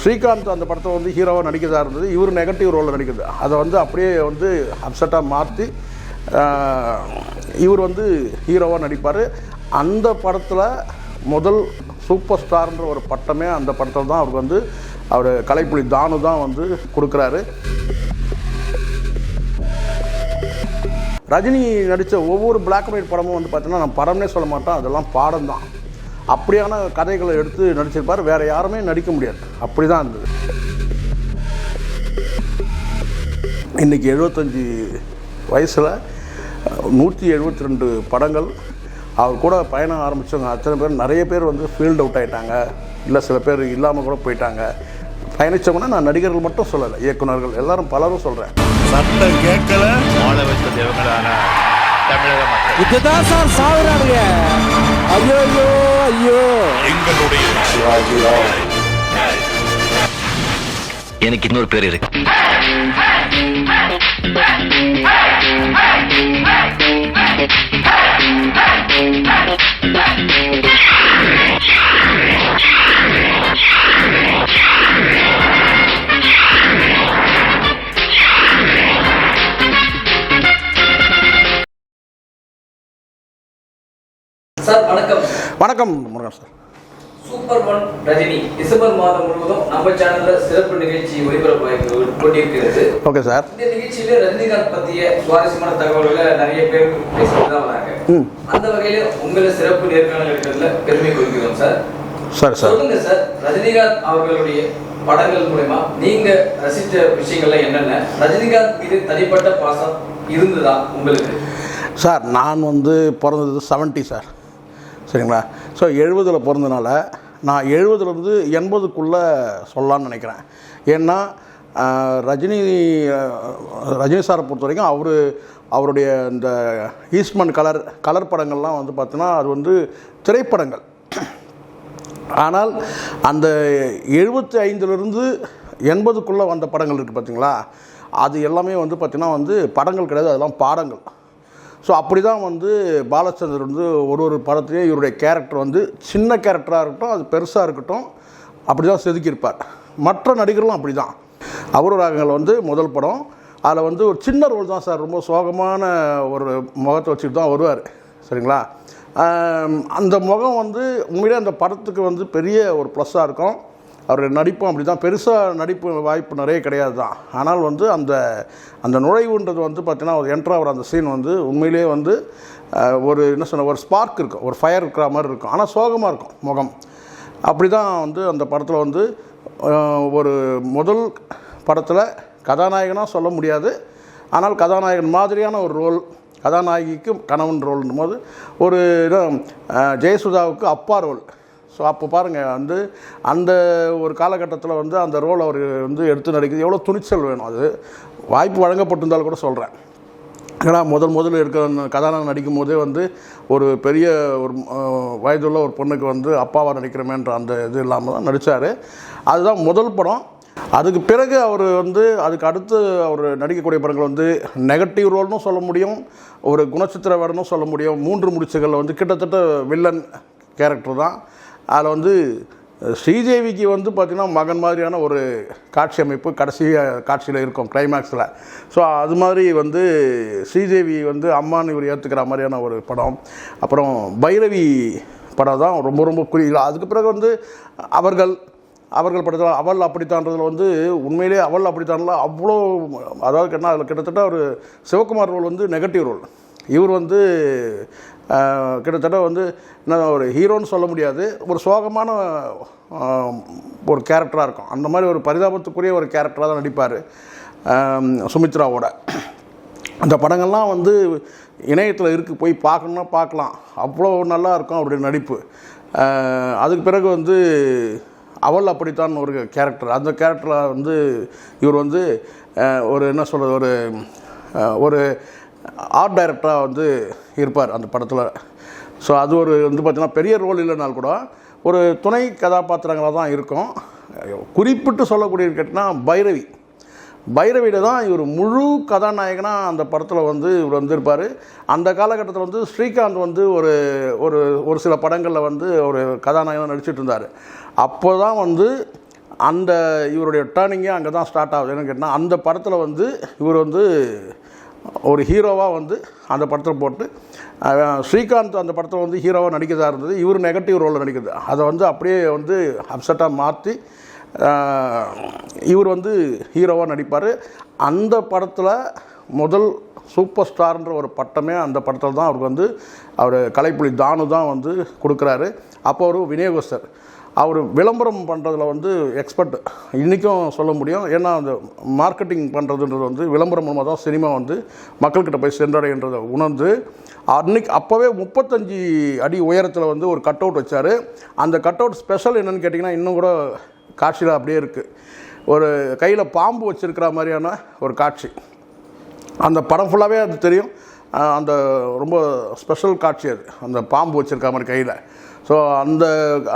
ஸ்ரீகாந்த் அந்த படத்தை வந்து ஹீரோவாக நடிக்கிறதா இருந்தது. இவர் நெகட்டிவ் ரோலில் நடிக்கிறது. அதை வந்து அப்படியே வந்து அப்செட்டாக மாற்றி இவர் வந்து ஹீரோவாக நடிப்பார். அந்த படத்தில் முதல் சூப்பர் ஸ்டார்ன்ற ஒரு பட்டமே அந்த படத்தில் தான் அவருக்கு வந்து அவர் கலைப்புலி தானு தான் வந்து கொடுக்குறாரு. ரஜினி நடித்த ஒவ்வொரு பிளாக் அண்ட் ஒயிட் படமும் வந்து பார்த்தீங்கன்னா நான் படம்னே சொல்ல மாட்டேன். அதெல்லாம் பாடம் தான் அப்படியான கதைகளை எடுத்து நடிச்சிருப்பார். வேறு யாருமே நடிக்க முடியாது. அப்படி தான் இருந்தது. இன்றைக்கி எழுபத்தஞ்சி வயசில் நூற்றி எழுபத்தி ரெண்டு படங்கள். அவர் கூட பயணம் ஆரம்பித்தவங்க அத்தனை பேர் நிறைய பேர் வந்து ஃபீல்ட் அவுட் ஆகிட்டாங்க இல்லை சில பேர் இல்லாமல் கூட போயிட்டாங்க. பயணித்தவங்கன்னா நான் நடிகர்கள் மட்டும் சொல்லலை இயக்குனர்கள் எல்லாரும் பலரும் சொல்கிறேன் சட்டம் கேட்கல. வாழ வச்சது இவங்களான தமிழக மக்கள் இதுதான் சார் சாகுறானுங்க ஐயோ ஐயோ ஐயோ எங்களுடைய எனக்கு இன்னொரு பேர் இருக்கு சார் வணக்கம் Murugan sir. Super one Rajini December மாதம் முழுவதும் நம்ம சேனல்ல சிறப்பு நிகழ்ச்சி ஒளிபரப்பு கொண்டிருக்கிறது. Okay sir. இந்த நிகழ்ச்சியில ரஜினிகாந்த் பத்திய சுவாரஸ்யமான தகவல்களை நிறைய பேர் பேசிட்டு தான் வராங்க. அந்த வகையில உங்களை சிறப்பு நேர்காணல் எடுக்கிறதுல பெருமை கொள்கிறோம் சார். சரி சார். சொல்லுங்க சார் ரஜினிகாந்த் அவர்களுடைய படங்கள் மூலமா நீங்க ரசித்த விஷயங்கள்லாம் என்னென்ன? ரஜினிகாந்த் மீது தனிப்பட்ட பாசம் இருந்ததா உங்களுக்கு? சார் நான் வந்து பிறந்தது 70 சார். சரிங்களா? ஸோ எழுபதில் பிறந்தனால நான் எழுபதுலேருந்து எண்பதுக்குள்ளே சொல்லலாம்னு நினைக்கிறேன். ஏன்னா ரஜினி ரஜினி சாரை பொறுத்த வரைக்கும் அவர் அவருடைய இந்த ஈஸ்ட்மன் கலர் கலர் படங்கள்லாம் வந்து பார்த்தோன்னா அது வந்து திரைப்படங்கள். ஆனால் அந்த எழுபத்தி ஐந்துலேருந்து எண்பதுக்குள்ளே வந்த படங்கள் இருக்குது பார்த்தீங்களா அது எல்லாமே வந்து பார்த்திங்கன்னா வந்து படங்கள் கிடையாது அதெல்லாம் பாடங்கள். ஸோ அப்படி தான் வந்து பாலச்சந்தர் வந்து ஒரு ஒரு படத்துலேயும் இவருடைய கேரக்டர் வந்து சின்ன கேரக்டராக இருக்கட்டும் அது பெருசாக இருக்கட்டும் அப்படி தான் செதுக்கியிருப்பார். மற்ற நடிகர்களும் அப்படி தான் அவரு ராகங்கள் வந்து முதல் படம். அதில் வந்து ஒரு சின்ன ரோல் தான் சார். ரொம்ப சோகமான ஒரு முகத்தை வச்சுட்டு தான் வருவார். சரிங்களா? அந்த முகம் வந்து உண்மையிலே அந்த படத்துக்கு வந்து பெரிய ஒரு ப்ளஸ்ஸாக இருக்கும். அவர் நடிப்பும் அப்படி தான் பெருசாக நடிப்பு வாய்ப்பு நிறைய கிடையாது தான் ஆனால் வந்து அந்த அந்த நுழைவுன்றது வந்து பார்த்தீங்கன்னா ஒரு என்ட்ரு ஆகிற அந்த சீன் வந்து உண்மையிலேயே வந்து ஒரு என்ன சொன்ன ஒரு ஸ்பார்க் இருக்கும். ஒரு ஃபயர் இருக்கிற மாதிரி இருக்கும். ஆனால் சோகமாக இருக்கும் முகம். அப்படி தான் வந்து அந்த படத்தில் வந்து ஒரு முதல் படத்தில் கதாநாயகனாக சொல்ல முடியாது. ஆனால் கதாநாயகன் மாதிரியான ஒரு ரோல் கதாநாயகிக்கு கணவன் ரோல்னும் போது ஒரு ஜெயசுதாவுக்கு அப்பா ரோல் ஸோ அப்போ பாருங்கள் வந்து அந்த ஒரு காலகட்டத்தில் வந்து அந்த ரோல் அவர் வந்து எடுத்து நடிக்கிறது எவ்வளோ துணிச்சல் வேணும் அது. வாய்ப்பு வழங்கப்பட்டிருந்தாலும் கூட சொல்கிறேன் ஏன்னா முதல் முதல்ல இருக்கிற கதாநாயகன் நடிக்கும் போதே வந்து ஒரு பெரிய ஒரு வயதுள்ள ஒரு பொண்ணுக்கு வந்து அப்பாவாக நடிக்கிறமேன்ற அந்த இது இல்லாமல் தான் நடித்தார் அதுதான் முதல் படம். அதுக்கு பிறகு அவர் வந்து அதுக்கு அடுத்து அவர் நடிக்கக்கூடிய படங்கள் வந்து நெகட்டிவ் ரோல்னும் சொல்ல முடியும் ஒரு குணச்சித்திர வேடனும் சொல்ல முடியும் மூன்று முடிச்சுகளில் வந்து கிட்டத்தட்ட வில்லன் கேரக்டர் தான். அதில் வந்து ஸ்ரீதேவிக்கு வந்து பார்த்திங்கன்னா மகன் மாதிரியான ஒரு காட்சி அமைப்பு கடைசி காட்சியில் இருக்கும் கிளைமேக்ஸில் ஸோ அது மாதிரி வந்து ஸ்ரீதேவி வந்து அம்மான்னு இவர் ஏற்றுக்கிற மாதிரியான ஒரு படம். அப்புறம் பைரவி படம் தான் ரொம்ப ரொம்ப குறி அதுக்கு பிறகு வந்து அவர்கள் அவர்கள் படத்தில் அவள் அப்படித்தான்றதில் வந்து உண்மையிலே அவள் அப்படித்தான்ல அவ்வளோ அதாவது என்ன அதில் கிட்டத்தட்ட ஒரு சிவகுமார் ரோல் வந்து நெகட்டிவ் ரோல். இவர் வந்து கிட்டத்தட்ட வந்து என்ன ஒரு ஹீரோன்னு சொல்ல முடியாது. ஒரு சோகமான ஒரு கேரக்டராக இருக்கும். அந்த மாதிரி ஒரு பரிதாபத்துக்குரிய ஒரு கேரக்டராக தான் நடிப்பார் சுமித்ராவோட. அந்த படங்கள்லாம் வந்து இணையத்தில் இருக்குது போய் பார்க்கணுன்னா பார்க்கலாம். அவ்வளோ நல்லா இருக்கும் அவருடைய நடிப்பு. அதுக்கு பிறகு வந்து அவள் அப்படித்தான் ஒரு கேரக்டர் அந்த கேரக்டரில் வந்து இவர் வந்து ஒரு என்ன சொல்கிறது ஒரு ஒரு ஆர்ட் டைரக்டராக வந்து இருப்பார் அந்த படத்தில். ஸோ அது ஒரு வந்து பார்த்திங்கன்னா பெரிய ரோல் இல்லைனாலும் கூட ஒரு துணை கதாபாத்திரங்களாக தான் இருக்கும். குறிப்பிட்டு சொல்லக்கூடிய கேட்டினா பைரவி. பைரவியில் தான் இவர் முழு கதாநாயகனாக அந்த படத்தில் வந்து இவர் வந்திருப்பார் அந்த காலகட்டத்தில் வந்து ஸ்ரீகாந்த் வந்து ஒரு ஒரு ஒரு சில படங்களில் வந்து ஒரு கதாநாயகனாக நடிச்சிட்டு இருந்தார். அப்போ தான் வந்து அந்த இவருடைய டேர்னிங்கே அங்கே தான் ஸ்டார்ட் ஆகுது. என்னன்னு கேட்டால் அந்த படத்தில் வந்து இவர் வந்து ஒரு ஹீரோவாக வந்து அந்த படத்தில் போட்டு ஸ்ரீகாந்த் அந்த படத்தில் வந்து ஹீரோவாக நடிக்கிறதா இருந்தது. இவர் நெகட்டிவ் ரோலில் நடிக்கிறது. அதை வந்து அப்படியே வந்து அப்செட்டாக மாற்றி இவர் வந்து ஹீரோவாக நடிப்பார். அந்த படத்தில் முதல் சூப்பர் ஸ்டார்ன்ற ஒரு பட்டமே அந்த படத்தில் தான் அவருக்கு வந்து அவர் கலைப்புலி தானு தான் வந்து கொடுக்குறாரு. அப்போ ஒரு விநியோகஸ்தர் அவர் விளம்பரம் பண்ணுறதுல வந்து எக்ஸ்பர்ட் இன்றைக்கும் சொல்ல முடியும். ஏன்னா அந்த மார்க்கெட்டிங் பண்ணுறதுன்றது வந்து விளம்பரம் மூலமாக தான் சினிமா வந்து மக்கள்கிட்ட போய் சென்றடைன்றதை உணர்ந்து அன்னைக்கு அப்போவே முப்பத்தஞ்சு அடி உயரத்தில் வந்து ஒரு கட் அவுட் வச்சார். அந்த கட் அவுட் ஸ்பெஷல் என்னன்னு கேட்டிங்கன்னா இன்னும் கூட காட்சியில் அப்படியே இருக்குது ஒரு கையில் பாம்பு வச்சுருக்கிற மாதிரியான ஒரு காட்சி. அந்த படம் ஃபுல்லாகவே அது தெரியும். அந்த ரொம்ப ஸ்பெஷல் காட்சி அது. அந்த பாம்பு வச்சுருக்க மாதிரி கையில். ஸோ அந்த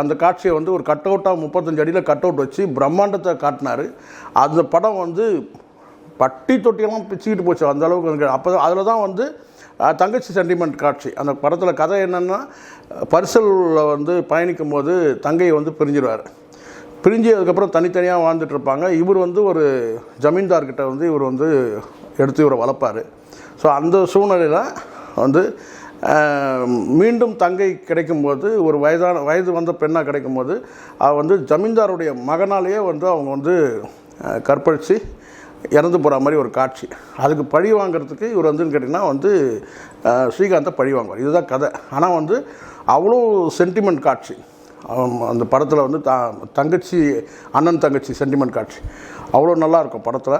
அந்த காட்சியை வந்து ஒரு கட் அவுட்டாக முப்பத்தஞ்சு அடியில் கட் அவுட் வச்சு பிரம்மாண்டத்தை காட்டினார். அந்த படம் வந்து பட்டி தொட்டியெல்லாம் பிச்சுக்கிட்டு போச்சு. அந்த அளவுக்கு எனக்கு அப்போ அதில் தான் வந்து தங்கச்சி சென்டிமெண்ட் காட்சி. அந்த படத்தில் கதை என்னென்னா பரிசலில் வந்து பயணிக்கும் போது தங்கையை வந்து பிரிஞ்சிடுவார் பிரிஞ்சு அதுக்கப்புறம் தனித்தனியாக வாழ்ந்துட்டு இருப்பாங்க. இவர் வந்து ஒரு ஜமீன்தார்கிட்ட வந்து இவர் வந்து எடுத்து இவரை வளர்ப்பார். ஸோ அந்த சூழ்நிலையில் வந்து மீண்டும் தங்கை கிடைக்கும்போது ஒரு வயதான வயது வந்த பெண்ணாக கிடைக்கும்போது அவள் வந்து ஜமீன்தாருடைய மகனாலேயே வந்து அவங்க வந்து கற்பழித்து இறந்து போகிற மாதிரி ஒரு காட்சி. அதுக்கு பழி வாங்குறதுக்கு இவர் வந்துன்னு கேட்டிங்கன்னா வந்து ஸ்ரீகாந்தை பழி வாங்குவார். இதுதான் கதை. ஆனால் வந்து அவ்வளோ சென்டிமெண்ட் காட்சி. அந்த படத்தில் வந்து த தங்கச்சி அண்ணன் தங்கச்சி சென்டிமெண்ட் காட்சி. அவ்வளோ நல்லாயிருக்கும் படத்தில்.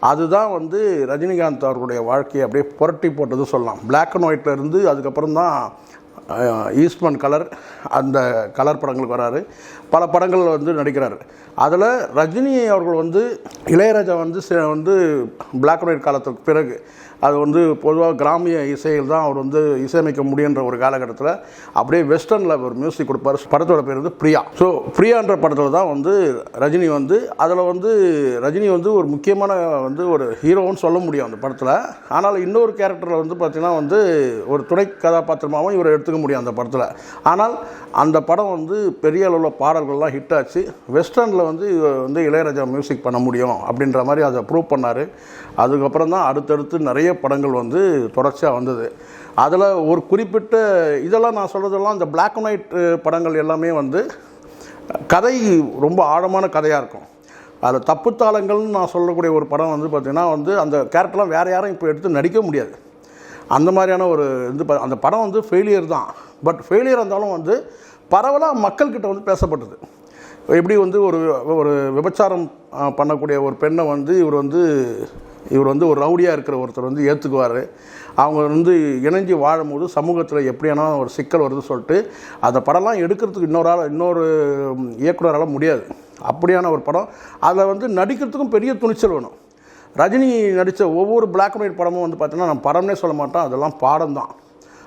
அதுதான் வந்து ரஜினிகாந்த் அவர்களுடைய வாழ்க்கையை அப்படியே புரட்டி போட்டது சொல்லலாம். பிளாக் அண்ட் ஒயிட்டில் இருந்து அதுக்கப்புறம் தான் ஈஸ்ட்மன் கலர் அந்த கலர் படங்களுக்கு வராரு. பல படங்கள் வந்து நடிக்கிறார். அதில் ரஜினி அவர்கள் வந்து இளையராஜா வந்து வந்து பிளாக் அண்ட் ஒயிட் காலத்துக்கு பிறகு அது வந்து பொதுவாக கிராமிய இசையில் தான் அவர் வந்து இசையமைக்க முடியுன்ற ஒரு காலகட்டத்தில் அப்படியே வெஸ்டர்னில் ஒரு மியூசிக் கொடுப்பார். படத்தோட பேர் வந்து பிரியா. ஸோ பிரியான்ற படத்தில் தான் வந்து ரஜினி வந்து அதில் வந்து ரஜினி வந்து ஒரு முக்கியமான வந்து ஒரு ஹீரோன்னு சொல்ல முடியும் அந்த படத்தில். ஆனால் இன்னொரு கேரக்டரில் வந்து பார்த்திங்கன்னா வந்து ஒரு துணை கதாபாத்திரமாகவும் இவரை எடுத்துக்க முடியும் அந்த படத்தில். ஆனால் அந்த படம் வந்து பெரிய அளவில் பாடல்கள்லாம் ஹிட் ஆச்சு. வெஸ்டர்னில் வந்து வந்து இளையராஜா மியூசிக் பண்ண முடியும் அப்படின்ற மாதிரி அதை ப்ரூவ் பண்ணார். அதுக்கப்புறம் தான் அடுத்தடுத்து நிறைய படங்கள் வந்து தொடர்ச்சியாக வந்தது. அதில் ஒரு குறிப்பிட்ட இதெல்லாம் நான் சொல்கிறதெல்லாம் இந்த பிளாக் அண்ட் ஒயிட் படங்கள் எல்லாமே வந்து கதை ரொம்ப ஆழமான கதையாக இருக்கும். அதில் தப்புத்தாளங்கள்னு நான் சொல்லக்கூடிய ஒரு படம் வந்து பார்த்திங்கன்னா வந்து அந்த கேரக்டர்லாம் வேறு யாரும் இப்போ எடுத்து நடிக்க முடியாது. அந்த மாதிரியான ஒரு இது ப- அந்த படம் வந்து ஃபெயிலியர் தான். பட் ஃபெயிலியர் இருந்தாலும் வந்து பரவலாக மக்கள்கிட்ட வந்து பேசப்பட்டது. எப்படி வந்து ஒரு ஒரு விபச்சாரம் பண்ணக்கூடிய ஒரு பெண்ணை வந்து இவர் வந்து இவர் வந்து ஒரு ரவுடியாக இருக்கிற ஒருத்தர் வந்து ஏற்றுக்குவார் அவங்க வந்து இணைஞ்சு வாழும்போது சமூகத்தில் எப்படியானா ஒரு சிக்கல் வருதுன்னு சொல்லிட்டு அந்த படம்லாம் எடுக்கிறதுக்கு இன்னொரு ஆள் இன்னொரு இயக்குனரால் முடியாது. அப்படியான ஒரு படம். அதில் வந்து நடிக்கிறதுக்கும் பெரிய துணிச்சல் வேணும். ரஜினி நடித்த ஒவ்வொரு பிளாக் அண்ட் ஒயிட் படமும் வந்து பார்த்தீங்கன்னா நான் படம்னே சொல்ல மாட்டேன். அதெல்லாம் பாடம் தான்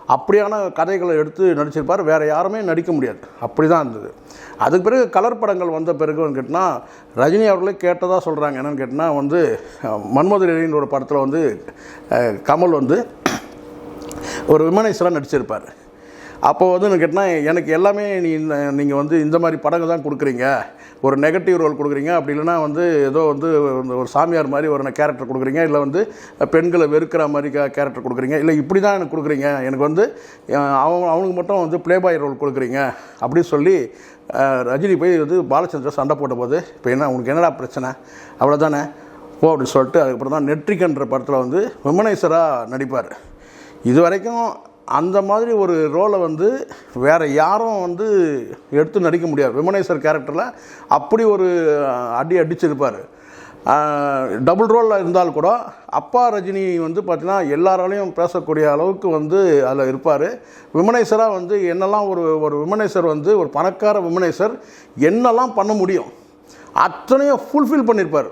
அப்படியான கதைகளை எடுத்து நடிச்சிருப்பார். வேறு யாருமே நடிக்க முடியாது. அப்படி தான் இருந்தது. அதுக்கு பிறகு கலர் படங்கள் வந்த பிறகுன்னு கேட்டால் ரஜினி அவர்களே கேட்டதாக சொல்கிறாங்க என்னென்னு கேட்டால் வந்து அஹ், ஒரு படத்தில் வந்து கமல் வந்து ஒரு விமனேஸ்வரன் நடிச்சிருப்பார். அப்போ வந்து கேட்டால் எனக்கு எல்லாமே நீ நீங்கள் வந்து இந்த மாதிரி படங்கள் தான் கொடுக்குறீங்க. ஒரு நெகட்டிவ் ரோல் கொடுக்குறீங்க. அப்படி இல்லைன்னா வந்து ஏதோ வந்து ஒரு- ஒரு சாமியார் மாதிரி ஒரு கேரக்டர் கொடுக்குறீங்க. இல்லை வந்து பெண்களை வெறுக்கிற மாதிரி கேரக்டர் கொடுக்குறீங்க. இல்லை இப்படி தான் எனக்கு கொடுக்குறீங்க. எனக்கு வந்து அவன் அவங்க அவனுக்கு மட்டும் வந்து ப்ளே பாய் ரோல் கொடுக்குறீங்க. அப்படின்னு சொல்லி ரஜினி போய் வந்து பாலச்சந்திர சண்டை போட்டபோது இப்போ என்ன உனக்கு என்னடா பிரச்சனை? அவ்வளோதானே ஓ அப்படின்னு சொல்லிட்டு அதுக்கப்புறம் தான் நெற்றிக்கன்ற படத்தில் வந்து விமனேஸ்வராக நடிப்பார். இது வரைக்கும் அந்த மாதிரி ஒரு ரோலை வந்து வேறு யாரும் வந்து எடுத்து நடிக்க முடியாது. விமனேஸ்வர் கேரக்டரில் அப்படி ஒரு அடி அடிச்சிருப்பார். டபுள் ரோலில் இருந்தால் கூட அப்பா ரஜினி வந்து பார்த்தீங்கன்னா எல்லாராலையும் பேசக்கூடிய அளவுக்கு வந்து அதில் இருப்பார். விமனேஸ்வராக வந்து என்னெல்லாம் ஒரு ஒரு விமனேஸ்வர் வந்து ஒரு பணக்கார விமனேஸ்வர் என்னெல்லாம் பண்ண முடியும்? அத்தனையும் ஃபுல்ஃபில் பண்ணியிருப்பார்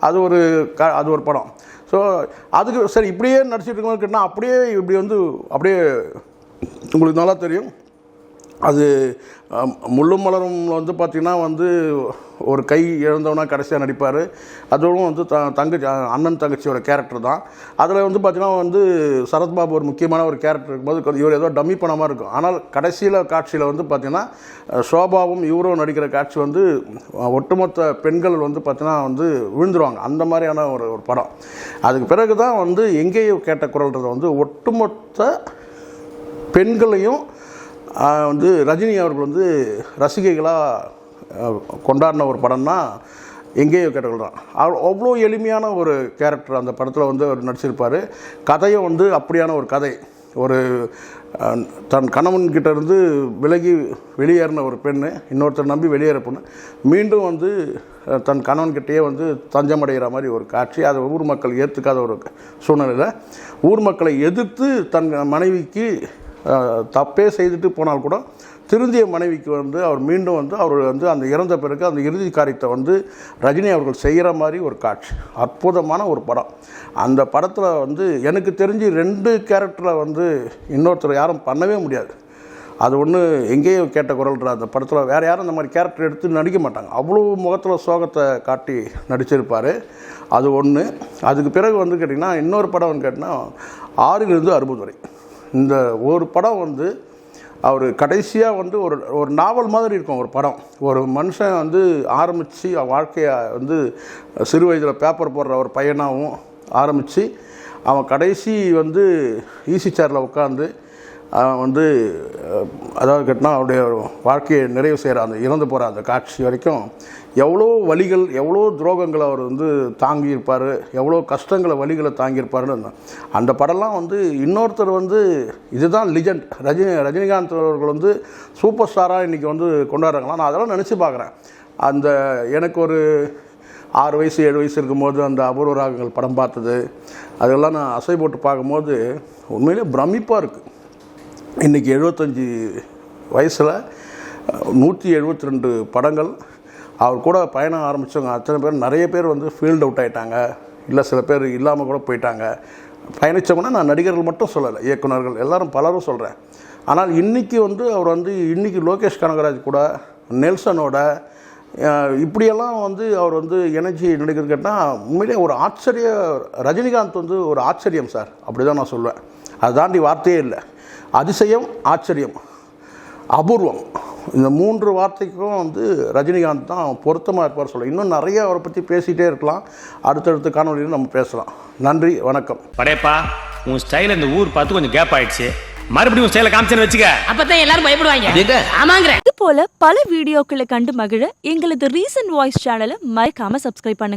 அது ஒரு க அது ஒரு படம். ஸோ அதுக்கு சரி இப்படியே நடிச்சிட்டு இருக்கோம்னு கேட்டால் அப்படியே இப்படி வந்து அப்படியே உங்களுக்கு நல்லா தெரியும். அது முள்ளும் மலரும் வந்து பார்த்திங்கன்னா வந்து ஒரு கை இழந்தவனா கடைசியாக நடிப்பார். அதுவும் வந்து த தங்கச்சி அண்ணன் தங்கச்சியோட கேரக்டர் தான். அதில் வந்து பார்த்திங்கன்னா வந்து சரத்பாபு ஒரு முக்கியமான ஒரு கேரக்டர் இருக்கும்போது இவர் ஏதோ டம்மி பணமாக இருக்கும். ஆனால் கடைசியில் காட்சியில் வந்து பார்த்திங்கன்னா ஷோபாவும் இவரும் நடிக்கிற காட்சி வந்து ஒட்டுமொத்த பெண்கள் வந்து பார்த்திங்கன்னா வந்து விழுந்துருவாங்க. அந்த மாதிரியான ஒரு ஒரு படம். அதுக்கு பிறகு தான் வந்து எங்கேயோ கேட்ட குரல்ன்றதை வந்து ஒட்டுமொத்த பெண்களையும் வந்து ரஜினி அவர்கள் வந்து ரசிகைகளாக கொண்டாடின ஒரு படம்னா எங்கேயோ கேட்டவர்கள் தான் அவர் அவ்வளோ எளிமையான ஒரு கேரக்டர் அந்த படத்தில் வந்து அவர் நடிச்சிருப்பார். கதையும் வந்து அப்படியான ஒரு கதை. ஒரு தன் கணவன்கிட்ட இருந்து விலகி வெளியேறின ஒரு பெண்ணு இன்னொருத்தர் நம்பி வெளியேற பொண்ணு. மீண்டும் வந்து தன் கணவன்கிட்டயே வந்து தஞ்சமடைகிற மாதிரி ஒரு காட்சி. அதை ஊர் மக்கள் ஏற்றுக்காத ஒரு சூழ்நிலையில் ஊர் மக்களை எதிர்த்து தன் மனைவிக்கு தப்பே செய்துட்டு போனால் கூட திருந்திய மனைவிக்கு வந்து அவர் மீண்டும் வந்து அவர் வந்து அந்த இறந்த பிறகு அந்த இறுதி காரியத்தை வந்து ரஜினி அவர்கள் செய்கிற மாதிரி ஒரு காட்சி. அற்புதமான ஒரு படம். அந்த படத்தில் வந்து எனக்கு தெரிஞ்சு ரெண்டு கேரக்டரில் வந்து இன்னொருத்தர் யாரும் பண்ணவே முடியாது. அது ஒன்று எங்கேயோ கேட்ட குரல்ன்ற அந்த படத்தில் வேறு யாரும் அந்த மாதிரி கேரக்டர் எடுத்து நடிக்க மாட்டாங்க. அவ்வளோ முகத்தில் சோகத்தை காட்டி நடிச்சிருப்பார். அது ஒன்று அதுக்கு பிறகு வந்து கேட்டிங்கன்னா இன்னொரு படம் கேட்டிங்கன்னா ஆறிலிருந்து அறுபது வரை. இந்த ஒரு படம் வந்து அவர் கடைசியாக வந்து ஒரு ஒரு நாவல் மாதிரி இருக்கும் ஒரு படம். ஒரு மனுஷன் வந்து ஆரம்பித்து வாழ்க்கையை வந்து சிறு வயதில் பேப்பர் போடுற ஒரு பையனாகவும் ஆரம்பித்து அவன் கடைசி வந்து ஈசி சேரில் உட்காந்து அவன் வந்து அதாவது கேட்டால் அவருடைய வாழ்க்கையை நிறைவு செய்கிற அந்த இறந்து போகிற அந்த காட்சி வரைக்கும் எவ்வளோ வழிகள் எவ்வளோ துரோகங்களை அவர் வந்து தாங்கியிருப்பார் எவ்வளோ கஷ்டங்களை வழிகளை தாங்கியிருப்பாருன்னு அந்த படம்லாம் வந்து இன்னொருத்தர் வந்து இதுதான் லிஜெண்ட் ரஜினி ரஜினிகாந்த் அவர்கள் வந்து சூப்பர் ஸ்டாராக இன்றைக்கி வந்து கொண்டாடுறாங்களா நான் அதெல்லாம் நினச்சி பார்க்குறேன். அந்த எனக்கு ஒரு ஆறு வயசு ஏழு வயசு இருக்கும்போது அந்த அபூர்வ ராகங்கள் படம் பார்த்தது. அதெல்லாம் நான் அசை போட்டு பார்க்கும்போது உண்மையிலே பிரமிப்பாக இருக்குது இன்றைக்கி எழுபத்தஞ்சி வயசில் நூற்றி எழுபத்தி ரெண்டு படங்கள் அவர் கூட பயணம் ஆரம்பித்தவங்க அத்தனை பேர் நிறைய பேர் வந்து ஃபீல்ட் அவுட் ஆகிட்டாங்க இல்லை சில பேர் இல்லாமல் கூட போயிட்டாங்க. பயணித்தவங்கன்னா நான் நடிகர்கள் மட்டும் சொல்லலை இயக்குனர்கள் எல்லாரும் பலரும் சொல்கிறேன் ஆனால் இன்றைக்கி வந்து அவர் வந்து இன்றைக்கி லோகேஷ் கனகராஜ் கூட நெல்சனோட இப்படியெல்லாம் வந்து அவர் வந்து இணைச்சி நடிக்கிறது கேட்டால் உண்மையிலே ஒரு ஆச்சரிய ரஜினிகாந்த் வந்து ஒரு ஆச்சரியம் சார். அப்படி தான் நான் சொல்லுவேன் அதை தாண்டி வார்த்தையே இல்லை. அதிசயம் ஆச்சரியம் அபூர்வம். இந்த மூன்று வார்த்தைக்கும் வந்து ரஜினிகாந்த் தான் பொருத்தமாக இருப்பார் சொல்ல. இன்னும் நிறைய அவரை பற்றி பேசிகிட்டே இருக்கலாம். அடுத்தடுத்த காணொலியில் நம்ம பேசலாம். நன்றி வணக்கம். படையப்பா உன் ஸ்டைல் இந்த ஊர் பார்த்து கொஞ்சம் கேப் ஆயிடுச்சு. மறுபடியும் ஸ்டைல காமிச்சேன்னு வச்சுக்க. அப்பதான் எல்லாரும் பயப்படுவாங்க? ஆமாங்கிற. இது போல பல வீடியோக்களை கண்டு மகிழ எங்களது ரீசன்ட் வாய்ஸ் சேனலை மறக்காம சப்ஸ்கிரைப் பண்ணுங்க.